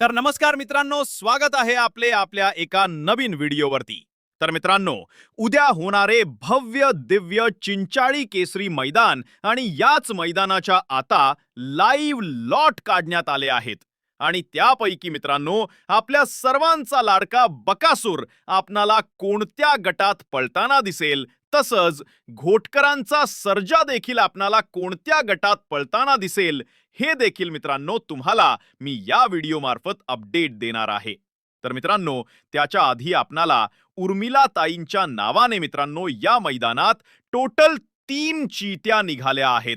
तर नमस्कार मित्रांनो स्वागत आहे आपले आपल्या एका नवीन व्हिडिओवरती. तर मित्रांनो उद्या होणारे भव्य दिव्य चिंचाळी केसरी मैदान आणि याच मैदानाच्या आता लाईव्ह लॉट काढण्यात आले आहेत. आणि त्यापैकी मित्रांनो आपल्या सर्वांचा लाडका बकासूर आपणाला कोणत्या गटात पळताना दिसेल? तसंच घोटकरांचा सर्जा देखील आपणाला कोणत्या गटात पळताना दिसेल? हे देखील मित्रांनो तुम्हाला मी या व्हिडिओ मार्फत अपडेट देणार आहे. तर मित्रांनो त्याच्या आधी आपणाला उर्मिला ताईंच्या नावाने मित्रांनो या मैदानात टोटल तीन चित्या निघाल्या आहेत.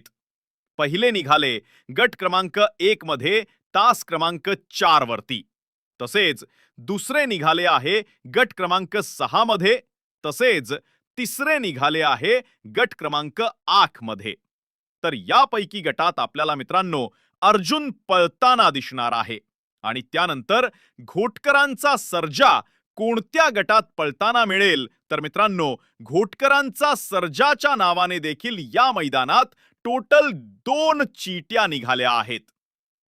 पहिले निघाले गट क्रमांक एक मध्ये तास क्रमांक चार वरती. तसेच दुसरे निघाले आहे गट क्रमांक सहा मध्ये. तसेच तिसरे निघाले आहे गट क्रमांक आठमध्ये. तर यापैकी गटात आपल्याला मित्रांनो अर्जुन पळताना दिसणार आहे. आणि त्यानंतर घोटकरांचा सर्जा कोणत्या गटात पळताना मिळेल? तर मित्रांनो घोटकरांचा सर्जाच्या नावाने देखील या मैदानात टोटल दोन चिट्या निघाल्या आहेत.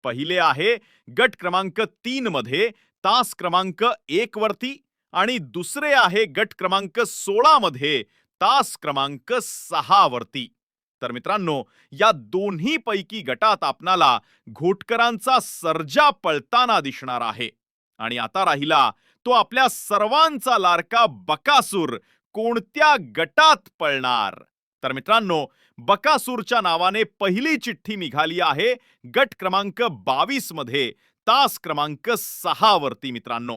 पहिले आहे गट क्रमांक तीन मध्ये तास क्रमांक एक वरती आणि दुसरे आहे गट क्रमांक सोळा मध्ये तास क्रमांक सहा वरती. तर मित्रांनो या दोन्ही पैकी गटात आपणाला घोटकरांचा सर्जा पळताना दिसणार आहे. आणि आता राहिला तो आपल्या सर्वांचा लाडका बकासूर कोणत्या गटात पळणार? तर मित्रांनो बकासूरच्या नावाने पहिली चिठ्ठी निघाली आहे गट क्रमांक बावीसमध्ये तास क्रमांक सहा वरती मित्रांनो.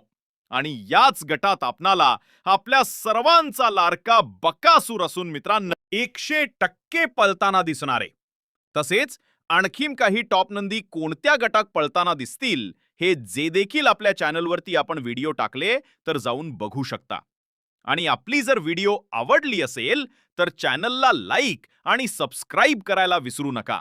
आणि याच गटात आपणाला आपल्या सर्वांचा लाडका बकासूर असून मित्रांनो एकशे टक्के पळताना दिसणारे. तसेच आणखीन काही टॉप नंदी कोणत्या गटात पळताना दिसतील हे जे देखील आपल्या चॅनलवरती आपण व्हिडिओ टाकले तर जाऊन बघू शकता. आणि आपली जर व्हिडिओ आवडली असेल तर चॅनलला लाईक आणि सबस्क्राईब करायला विसरू नका.